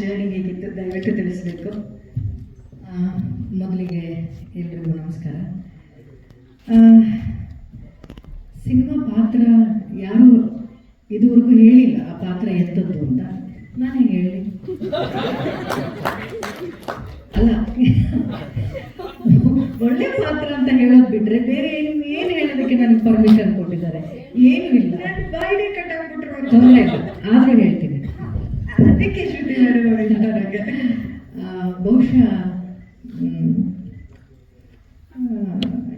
Journey ಹೇಗಿತ್ತು ದಯವಿಟ್ಟು ತಿಳಿಸಬೇಕು. ಮೊದಲಿಗೆ ಎಲ್ರಿಗೂ ನಮಸ್ಕಾರ. ಸಿನಿಮಾ ಪಾತ್ರ ಯಾರು ಇದುವರೆಗೂ ಹೇಳಿಲ್ಲ ಆ ಪಾತ್ರ ಎಂಥದ್ದು ಅಂತ. ನಾನೇ ಹೇಳಿ. ಅಲ್ಲ ಒಳ್ಳೆ ಪಾತ್ರ ಅಂತ ಹೇಳೋದು ಬಿಟ್ರೆ ಬೇರೆ ಏನು ಏನು ಹೇಳೋದಕ್ಕೆ ನನಗೆ ಪರ್ಮಿಷನ್ ಕೊಟ್ಟಿದ್ದಾರೆ? ಏನು ಇಲ್ಲ. ಆದ್ರೆ ತೊಂದರೆ ಇಲ್ಲ. ಆದರೂ ಹೇಳ್ತೀನಿ. ಅದಕ್ಕೆ ಶ್ರುತಿ ಹಾಡುಗಳು ನನಗೆ ಬಹುಶಃ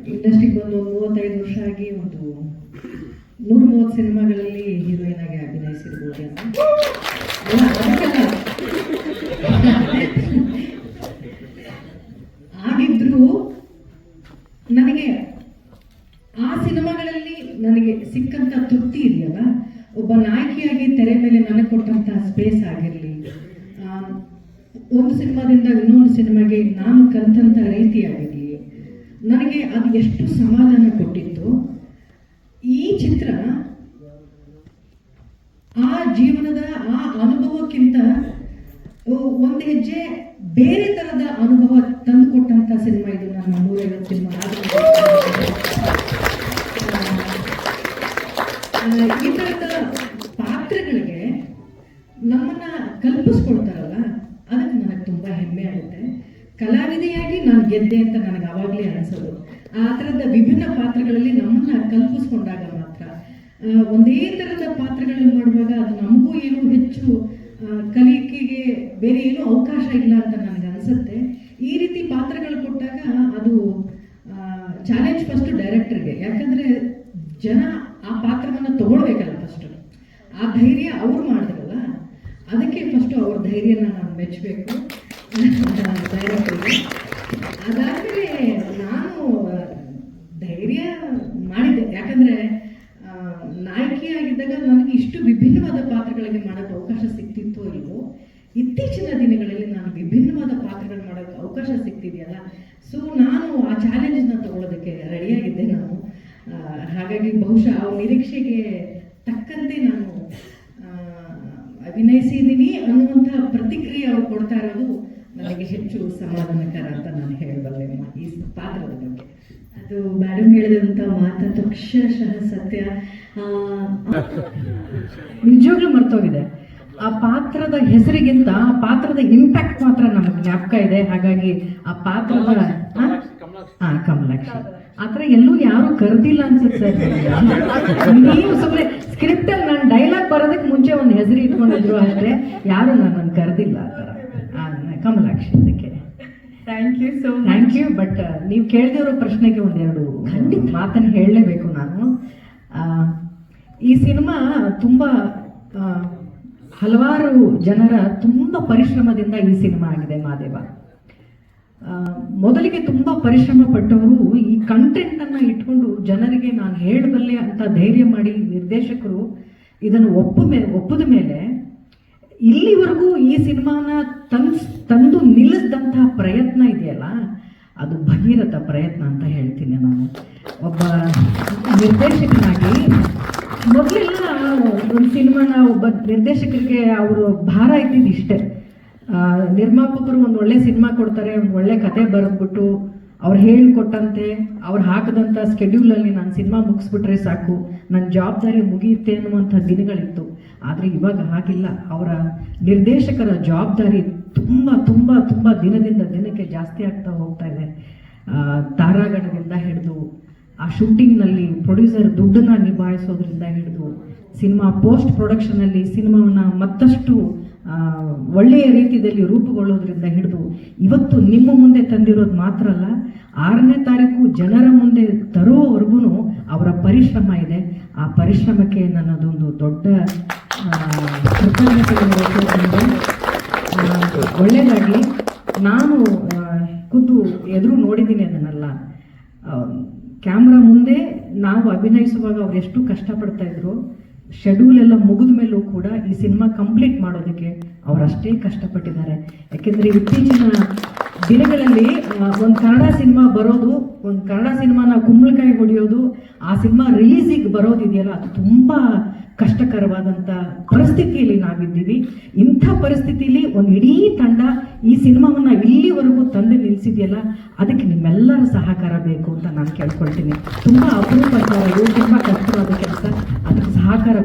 ಇಂಡಸ್ಟ್ರಿಗೆ ಬಂದು ಒಂದು ಮೂವತ್ತೈದು ವರ್ಷ ಆಗಿ ಒಂದು ನೂರ ಮೂವತ್ತು ಸಿನಿಮಾಗಳಲ್ಲಿ ಹೀರೋಯಿನ್ ಆಗಿ ಅಭಿನಯಿಸಿರ್ಬೋದು ಆಗಿದ್ರೂ ನನಗೆ ಆ ಸಿನಿಮಾಗಳಲ್ಲಿ ನನಗೆ ಸಿಕ್ಕಂತ ತೃಪ್ತಿ ಇದೆಯಲ್ಲ? ಒಬ್ಬ ನಾಯಕಿಯಾಗಿ ತೆರೆ ಮೇಲೆ ನನಗೆ ಕೊಟ್ಟಂತಹ ಸ್ಪೇಸ್ ಆಗಿರಲಿ. ಒಂದು ಸಿನಿಮಾದಿಂದ ಇನ್ನೊಂದು ಸಿನಿಮಾಗೆ ನಾನು ಕಲಿತಂಥ ರೀತಿ ಆಗಿರಲಿ ನನಗೆ ಅದು ಎಷ್ಟು ಸಮಾಧಾನ ಕೊಟ್ಟಿತ್ತು, ಈ ಚಿತ್ರ ಆ ಜೀವನದ ಆ ಅನುಭವಕ್ಕಿಂತ ಒಂದು ಹೆಜ್ಜೆ ಬೇರೆ ತರದ ಅನುಭವ ತಂದುಕೊಟ್ಟಂತ ಸಿನಿಮಾ ಇದು ನನ್ನ ಮೂರೈವತ್ತು ಸಿನಿಮಾ. ನಮ್ಮನ್ನ ಕಲ್ಪಿಸ್ಕೊಳ್ತಾರಲ್ಲ ಅದಕ್ಕೆ ನನಗೆ ತುಂಬಾ ಹೆಮ್ಮೆ ಆಗುತ್ತೆ. ಕಲಾವಿದೆಯಾಗಿ ನಾನು ಗೆದ್ದೆ ಅಂತ ನನಗೆ ಅವಾಗಲೇ ಅನಿಸೋದು. ಆ ಥರದ ವಿಭಿನ್ನ ಪಾತ್ರಗಳಲ್ಲಿ ನಮ್ಮನ್ನ ಕಲ್ಪಿಸ್ಕೊಂಡಾಗ ಮಾತ್ರ ಒಂದೇ ಥರದ ಪಾತ್ರಗಳನ್ನು ಮಾಡುವಾಗ ಅದು ನಮಗೂ ಏನು ಹೆಚ್ಚು ಕಲಿಕೆಗೆ ಬೇರೆ ಏನೂ ಅವಕಾಶ ಇಲ್ಲ ಅಂತ ನನಗೆ ಅನಿಸುತ್ತೆ. ಈ ರೀತಿ ಪಾತ್ರಗಳು ಕೊಟ್ಟಾಗ ಅದು ಚಾಲೆಂಜ್ ಫಸ್ಟ್ ಡೈರೆಕ್ಟರ್ಗೆ ಯಾಕಂದ್ರೆ ಜನ ಆ ಪಾತ್ರವನ್ನು ತಗೊಳ್ಬೇಕಲ್ಲ ಫಸ್ಟ್ ಆ ಧೈರ್ಯ ಅವ್ರು ಅದಕ್ಕೆ ಫಸ್ಟ್ ಅವ್ರ ಧೈರ್ಯನ ನಾನು ಮೆಚ್ಚಬೇಕು. ಡೈರೆಕ್ಟರ್ಗೆ ಅದಾದ್ಮೇಲೆ ನಾನು ಧೈರ್ಯ ಮಾಡಿದ್ದೆ. ಯಾಕಂದ್ರೆ ನಾಯಕಿಯಾಗಿದ್ದಾಗ ನನಗೆ ಇಷ್ಟು ವಿಭಿನ್ನವಾದ ಪಾತ್ರಗಳಿಗೆ ಮಾಡೋಕ್ಕೆ ಅವಕಾಶ ಸಿಗ್ತಿತ್ತೋ ಇಲ್ವೋ, ಇತ್ತೀಚಿನ ದಿನಗಳಲ್ಲಿ ನಾನು ವಿಭಿನ್ನವಾದ ಪಾತ್ರಗಳು ಮಾಡೋಕ್ಕೆ ಅವಕಾಶ ಸಿಗ್ತಿದೆಯಲ್ಲ ಸೊ ನಾನು ಆ ಚಾಲೆಂಜನ್ನ ತಗೊಳ್ಳೋದಕ್ಕೆ ರೆಡಿಯಾಗಿದ್ದೆ ನಾನು. ಹಾಗಾಗಿ ಬಹುಶಃ ಆ ನಿರೀಕ್ಷೆಗೆ ತಕ್ಕಂತೆ ನಾನು ಅಭಿನಯಿಸಿದ್ದೀನಿ ಅನ್ನುವಂಥ ಪ್ರತಿಕ್ರಿಯೆ ಅವ್ರು ಕೊಡ್ತಾ ಇರೋದು ನನಗೆ ಹೆಚ್ಚು ಸಮಾಧಾನಕರ ಅಂತ ನಾನು ಹೇಳಬಲ್ಲೆ ಈ ಪಾತ್ರದ ಬಗ್ಗೆ. ಅದು ಮೇಡಮ್ ಹೇಳಿದಂತ ಮಾತ ಅಕ್ಷರಶಃ ಸತ್ಯ. ನಿಜವಾಗ್ಲೂ ಮರ್ತೋಗಿದೆ. ಆ ಪಾತ್ರದ ಹೆಸರಿಗಿಂತ ಆ ಪಾತ್ರದ ಇಂಪ್ಯಾಕ್ಟ್ ಮಾತ್ರ ನಮಗೆ ಜ್ಞಾಪಕ ಇದೆ. ಹಾಗಾಗಿ ಆ ಪಾತ್ರದ ಆ? ಹಾ ಕಮಲಾಕ್ಷಿ. ಆ ಥರ ಎಲ್ಲೂ ಯಾರು ಕರೆದಿಲ್ಲ ಅನ್ಸುತ್ತೆ ಸರ್. ನೀವು ಸುಮ್ಮನೆ ಒಂದು ಆದರೆ ಯಾರು ನನ್ನನ್ನು ಕರೆದಿಲ್ಲ ಆ ಥರ. ಆ, ಕಮಲಾಕ್ಷಿ ಅದಕ್ಕೆ. Thank you so thank you but ನೀವು ಕೇಳಿದಿರೋ ಪ್ರಶ್ನೆಗೆ ಒಂದೆರಡು ಮಾತನ್ನು ಹೇಳಲೇಬೇಕು ನಾನು. ಆ, ಈ ಸಿನಿಮಾ ತುಂಬ ಹಲವಾರು ಜನರ ತುಂಬ ಪರಿಶ್ರಮದಿಂದ ಈ ಸಿನಿಮಾ ಆಗಿದೆ ಮಾದೇವ. ಮೊದಲಿಗೆ ತುಂಬ ಪರಿಶ್ರಮ ಪಟ್ಟವರು ಈ ಕಂಟೆಂಟನ್ನು ಇಟ್ಕೊಂಡು ಜನರಿಗೆ ನಾನು ಹೇಳಬಲ್ಲೆ ಅಂತ ಧೈರ್ಯ ಮಾಡಿ ನಿರ್ದೇಶಕರು ಇದನ್ನು ಒಪ್ಪ ಮೇಲೆ ಒಪ್ಪದ ಮೇಲೆ ಇಲ್ಲಿವರೆಗೂ ಈ ಸಿನಿಮಾನ ತನ್ಸ್ ತಂದು ನಿಲ್ಲಿಸಿದಂತಹ ಪ್ರಯತ್ನ ಇದೆಯಲ್ಲ, ಅದು ಭಗೀರಥ ಪ್ರಯತ್ನ ಅಂತ ಹೇಳ್ತೀನಿ ನಾನು. ಒಬ್ಬ ನಿರ್ದೇಶಕನಾಗಿ ಮೊದಲೆಲ್ಲ ಒಂದು ಸಿನಿಮಾನ ಒಬ್ಬ ನಿರ್ದೇಶಕರಿಗೆ ಅವರು ಭಾರ ಇದ್ದಿದ್ದು ಇಷ್ಟೇ. ನಿರ್ಮಾಪಕರು ಒಂದು ಒಳ್ಳೆ ಸಿನಿಮಾ ಕೊಡ್ತಾರೆ, ಒಂದು ಒಳ್ಳೆ ಕತೆ ಬರೆದ್ಬಿಟ್ಟು ಅವ್ರು ಹೇಳಿಕೊಟ್ಟಂತೆ, ಅವ್ರು ಹಾಕಿದಂಥ ಸ್ಕೆಡ್ಯೂಲಲ್ಲಿ ನಾನು ಸಿನಿಮಾ ಮುಗಿಸ್ಬಿಟ್ರೆ ಸಾಕು ನನ್ನ ಜವಾಬ್ದಾರಿ ಮುಗಿಯುತ್ತೆ ಅನ್ನುವಂಥ ದಿನಗಳಿತ್ತು. ಆದರೆ ಇವಾಗ ಹಾಗಿಲ್ಲ. ಅವರ ನಿರ್ದೇಶಕರ ಜವಾಬ್ದಾರಿ ತುಂಬ ತುಂಬ ತುಂಬ ದಿನದಿಂದ ದಿನಕ್ಕೆ ಜಾಸ್ತಿ ಆಗ್ತಾ ಹೋಗ್ತಾ ಇದೆ. ತಾರಾಗಣದಿಂದ ಹಿಡಿದು, ಆ ಶೂಟಿಂಗ್ನಲ್ಲಿ ಪ್ರೊಡ್ಯೂಸರ್ ದುಡ್ಡನ್ನ ನಿಭಾಯಿಸೋದ್ರಿಂದ ಹಿಡಿದು ಸಿನಿಮಾ ಪೋಸ್ಟ್ ಪ್ರೊಡಕ್ಷನಲ್ಲಿ ಸಿನಿಮಾವನ್ನ ಮತ್ತಷ್ಟು ಒಳ್ಳೆಯ ರೀತಿಯಲ್ಲಿ ರೂಪುಗೊಳ್ಳೋದ್ರಿಂದ ಹಿಡಿದು ಇವತ್ತು ನಿಮ್ಮ ಮುಂದೆ ತಂದಿರೋದು ಮಾತ್ರ ಅಲ್ಲ, ಆರನೇ ತಾರೀಕು ಜನರ ಮುಂದೆ ತರುವವರೆಗೂ ಅವರ ಪರಿಶ್ರಮ ಇದೆ. ಆ ಪರಿಶ್ರಮಕ್ಕೆ ನನ್ನದೊಂದು ದೊಡ್ಡ ಒಳ್ಳೆಯದಾಗಲಿ. ನಾನು ಖುದ್ದು ಎದುರು ನೋಡಿದ್ದೀನಿ ಅದನ್ನೆಲ್ಲ. ಕ್ಯಾಮ್ರಾ ಮುಂದೆ ನಾವು ಅಭಿನಯಿಸುವಾಗ ಅವ್ರು ಎಷ್ಟು ಕಷ್ಟಪಡ್ತಾ ಇದ್ರು. ಶೆಡ್ಯೂಲ್ ಎಲ್ಲ ಮುಗಿದ ಮೇಲೂ ಕೂಡ ಈ ಸಿನಿಮಾ ಕಂಪ್ಲೀಟ್ ಮಾಡೋದಕ್ಕೆ ಅವರಷ್ಟೇ ಕಷ್ಟಪಟ್ಟಿದ್ದಾರೆ. ಯಾಕೆಂದರೆ ಇತ್ತೀಚಿನ ದಿನಗಳಲ್ಲಿ ಒಂದು ಕನ್ನಡ ಸಿನಿಮಾ ಬರೋದು, ಒಂದು ಕನ್ನಡ ಸಿನಿಮಾನ ಕುಂಬಳಕಾಯಿ ಹೊಡೆಯೋದು, ಆ ಸಿನಿಮಾ ರಿಲೀಸಿಗೆ ಬರೋದಿದೆಯಲ್ಲ, ಅದು ತುಂಬ ಕಷ್ಟಕರವಾದಂಥ ಪರಿಸ್ಥಿತಿಯಲ್ಲಿ ನಾವಿದ್ದೀವಿ. ಇಂಥ ಪರಿಸ್ಥಿತಿಯಲ್ಲಿ ಒಂದು ಇಡೀ ತಂಡ ಈ ಸಿನಿಮಾವನ್ನ ಇಲ್ಲಿವರೆಗೂ ತಂದು ನಿಲ್ಲಿಸಿದೆಯಲ್ಲ ಅದಕ್ಕೆ ನಿಮ್ಮೆಲ್ಲರ ಸಹಕಾರ ಬೇಕು ಅಂತ ನಾನು ಕೇಳ್ಕೊಳ್ತೀನಿ. ತುಂಬ ಅಪರೂಪ ತುಂಬ ಕಷ್ಟವಾದ ಕೆಲಸ. ಅದಕ್ಕೆ ಸಹಕಾರ